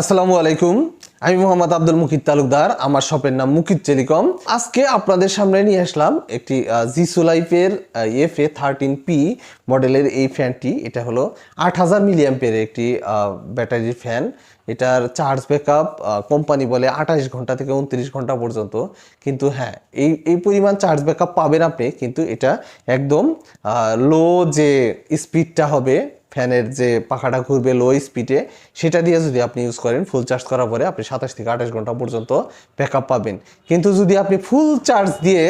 আসসালামু আলাইকুম। আমি মোহাম্মদ আব্দুল মুকিত তালুকদার, আমার শপের নাম মুকিত টেলিকম। আজকে আপনাদের সামনে নিয়ে আসলাম একটি জিসু লাইফের এফ এ থার্টিন পি মডেলের এই ফ্যানটি। এটা হলো আট হাজার মিলিয়াম্পের একটি ব্যাটারির ফ্যান। এটার চার্জ ব্যাকআপ কোম্পানি বলে আঠাশ ঘণ্টা থেকে উনত্রিশ ঘণ্টা পর্যন্ত। কিন্তু হ্যাঁ এই এই পরিমাণ চার্জ ব্যাকআপ পাবেন আপনি, কিন্তু এটা একদম লো যে স্পিডটা হবে ফ্যানের যে পাখাটা ঘুরবে লো স্পিডে সেটা দিয়ে যদি আপনি ইউজ করেন ফুল চার্জ করার পরে আপনি সাতাশ থেকে আঠাশ ঘণ্টা পর্যন্ত ব্যাকআপ পাবেন। কিন্তু যদি আপনি ফুল চার্জ দিয়ে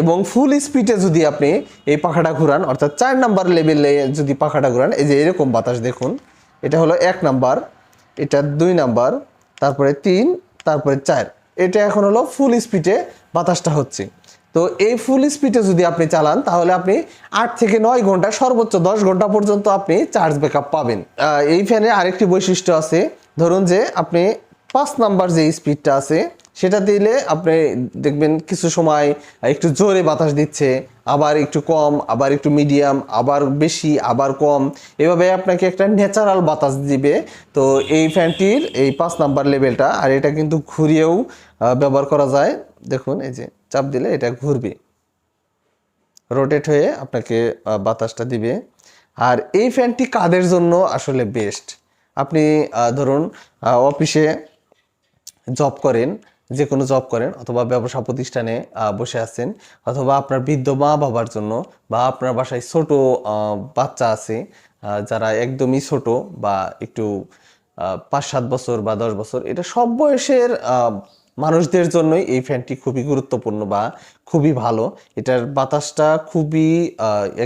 এবং ফুল স্পিডে যদি আপনি এই পাখাটা ঘুরান, অর্থাৎ চার নাম্বার লেভেলে যদি পাখাটা ঘুরান, এই যে এরকম বাতাস দেখুন, এটা হলো এক নাম্বার এটা দুই নাম্বার তারপরে তিন, তারপরে চার। এটা এখন হলো ফুল স্পিডে বাতাসটা হচ্ছে। তো এই ফুল স্পিডে যদি আপনি চালান, তাহলে আপনি আট থেকে নয় ঘণ্টা, সর্বোচ্চ দশ ঘণ্টা পর্যন্ত আপনি চার্জ ব্যাকআপ পাবেন। এই ফ্যানের আরেকটি বৈশিষ্ট্য আছে। ধরুন যে আপনি পাঁচ নাম্বার যে স্পিডটা আছে সেটা দিলে আপনি দেখবেন কিছু সময় একটু জোরে বাতাস দিচ্ছে, আবার একটু কম, আবার একটু মিডিয়াম আবার বেশি, আবার কম। এভাবে আপনাকে একটা ন্যাচারাল বাতাস দিবে। তো এই ফ্যানটির এই পাঁচ নাম্বার লেভেলটা, আর এটা কিন্তু ঘুরিয়েও ব্যবহার করা যায়। দেখুন, এই যে চাপ দিলে এটা ঘুরবে। রোটেট হয়ে আপনাকে বাতাসটা দিবে। আর এই ফ্যানটি কাদের জন্য আসলে বেস্ট আপনি ধরুন অফিসে জব করেন যে কোনো জব করেন অথবা ব্যবসা প্রতিষ্ঠানে বসে আছেন অথবা আপনার বৃদ্ধ মা বাবার জন্য বা আপনার বাসায় ছোট বাচ্চা আছে যারা একদমই ছোট বা একটু পাঁচ সাত বছর বা দশ বছর, এটা সব বয়সের মানুষদের জন্যই এই ফ্যানটি খুবই গুরুত্বপূর্ণ বা খুবই ভালো। এটার বাতাসটা খুবই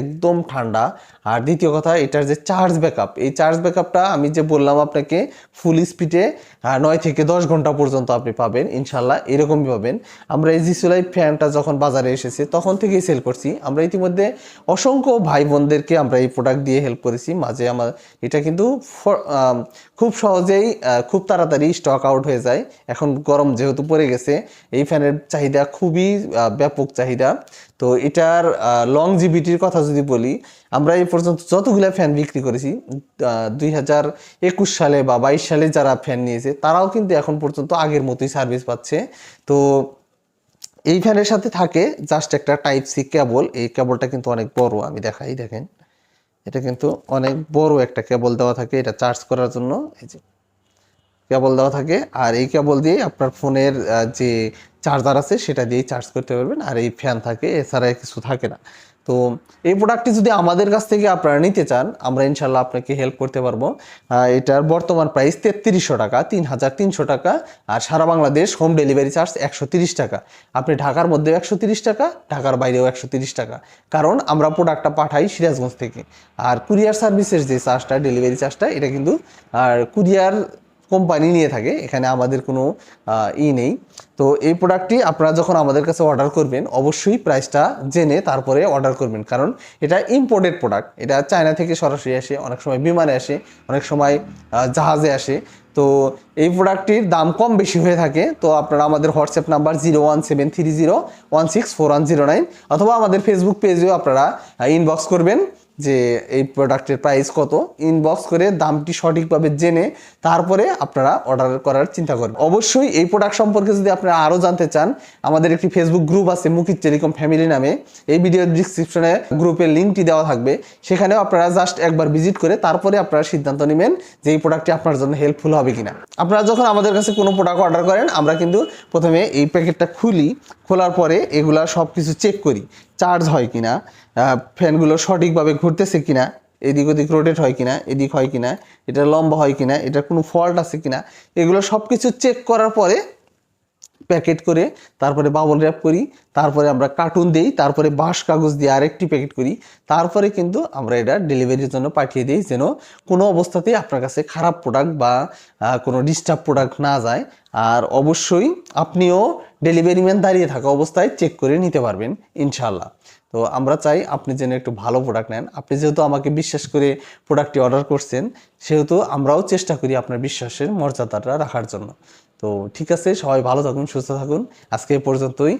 একদম ঠান্ডা। আর দ্বিতীয় কথা, এটার যে চার্জ ব্যাকআপ, এই চার্জ ব্যাকআপটা আমি যে বললাম আপনাকে ফুল স্পিডে নয় থেকে দশ ঘণ্টা পর্যন্ত আপনি পাবেন ইনশাল্লাহ এরকমই পাবেন। আমরা এই জিসুলাই ফ্যানটা যখন বাজারে এসেছে, তখন থেকেই সেল করছি। আমরা ইতিমধ্যে অসংখ্য ভাই বোনদেরকে আমরা এই প্রোডাক্ট দিয়ে হেল্প করেছি। মাঝে আমার, এটা কিন্তু খুব সহজেই খুব তাড়াতাড়ি স্টক আউট হয়ে যায়। এখন গরম যেহেতু পড়ে গেছে, এই ফ্যানের চাহিদা খুবই ব্যাপক চাহিদা। তো এটার লং জিবিটির কথা যদি বলি, আমরা এই পর্যন্ত যতগুলো ফ্যান বিক্রি করেছি দুই হাজার একুশ সালে বা বাইশ সালে যারা ফ্যান নিয়েছে, তারাও কিন্তু এখন পর্যন্ত আগের মতোই সার্ভিস পাচ্ছে। তো এই ফ্যানের সাথে থাকে জাস্ট একটা টাইপ সি কেবল এই কেবলটা কিন্তু অনেক বড়, আমি দেখাই, দেখেন। এটা কিন্তু অনেক বড় একটা কেবল দেওয়া থাকে, এটা চার্জ করার জন্য। এই যে কেবল দেওয়া থাকে। আর এই কেবল দিয়ে আপনার ফোনের যে চার্জার আছে সেটা দিয়েই চার্জ করতে পারবেন। আর এই ফ্যান থাকে এছাড়া কিছু থাকে না। তো এই প্রোডাক্টটি যদি আমাদের কাছ থেকে আপনারা নিতে চান, আমরা ইনশাল্লাহ আপনাকে হেল্প করতে পারব। এটার বর্তমান প্রাইস তেত্রিশশো টাকা তিন হাজার তিনশো টাকা। আর সারা বাংলাদেশ হোম ডেলিভারি চার্জ একশো তিরিশ টাকা। আপনি ঢাকার মধ্যেও একশো তিরিশ টাকা, ঢাকার বাইরেও একশো তিরিশ টাকা। কারণ আমরা প্রোডাক্টটা পাঠাই সিরাজগঞ্জ থেকে। আর কুরিয়ার সার্ভিসের যে চার্জটা ডেলিভারি চার্জটা এটা কিন্তু, আর কুরিয়ার কোম্পানি নিয়ে থাকে, এখানে আমাদের কোনো ই নেই। তো এই প্রোডাক্টটি আপনারা যখন আমাদের কাছে অর্ডার করবেন, অবশ্যই প্রাইসটা জেনে তারপরে অর্ডার করবেন। কারণ এটা ইম্পোর্টেড প্রোডাক্ট এটা চায়না থেকে সরাসরি আসে, অনেক সময় বিমানে আসে, অনেক সময় জাহাজে আসে। তো এই প্রোডাক্টটির দাম কম বেশি হয়ে থাকে, তো আপনারা আমাদের WhatsApp number zero one seven three zero one six four one zero nine, অথবা আমাদের ফেসবুক পেজেও আপনারা ইনবক্স করবেন। যে এই প্রোডাক্টের প্রাইস কত ইনবক্স করে দামটি সঠিকভাবে জেনে তারপরে আপনারা অর্ডার করার চিন্তা করবেন। অবশ্যই এই প্রোডাক্ট সম্পর্কে যদি আপনারা আরও জানতে চান, আমাদের একটি ফেসবুক গ্রুপ আছে, মুকিত টেলিকম ফ্যামিলি নামে। এই ভিডিও ডিসক্রিপশনে গ্রুপের লিঙ্কটি দেওয়া থাকবে। সেখানেও আপনারা জাস্ট একবার ভিজিট করে তারপরে আপনারা সিদ্ধান্ত নেবেন যে এই প্রোডাক্টটি আপনার জন্য হেল্পফুল হবে কিনা। আপনারা যখন আমাদের কাছে কোনো প্রোডাক্ট অর্ডার করেন, আমরা কিন্তু প্রথমে এই প্যাকেটটা খুলি। খোলার পরে এগুলা সব কিছু চেক করি। চার্জ হয় কিনা ফ্যানগুলো সঠিকভাবে ঘুরতেছে কিনা, এদিক ওদিক রোটেট হয় কিনা, এদিক হয় কিনা, এটা লম্বা হয় কিনা এটার কোনো ফল্ট আছে কিনা, এগুলো সব কিছু চেক করার পরে প্যাকেট করে তারপরে বাবল র্যাপ করি, তারপরে আমরা কার্টুন দিই, তারপরে বাঁশ কাগজ দিয়ে আরেকটি প্যাকেট করি, তারপরে কিন্তু আমরা এটা ডেলিভারির জন্য পাঠিয়ে দিই যেন কোনো অবস্থাতেই আপনার কাছে খারাপ প্রোডাক্ট বা কোনো ডিস্টার্ব প্রোডাক্ট না যায়। আর অবশ্যই আপনিও ডেলিভারি ম্যান দাঁড়িয়ে থাকা অবস্থায় চেক করে নিতে পারবেন ইনশাল্লাহ তো আমরা চাই আপনি যেন একটু ভালো প্রোডাক্ট নেন। আপনি যেহেতু আমাকে বিশ্বাস করে প্রোডাক্টটি অর্ডার করছেন, সেহেতু আমরাও চেষ্টা করি আপনার বিশ্বাসের মর্যাদাটা রাখার জন্য। তো ঠিক আছে, সবাই ভালো থাকুন, সুস্থ থাকুন। আজকে এ পর্যন্তই।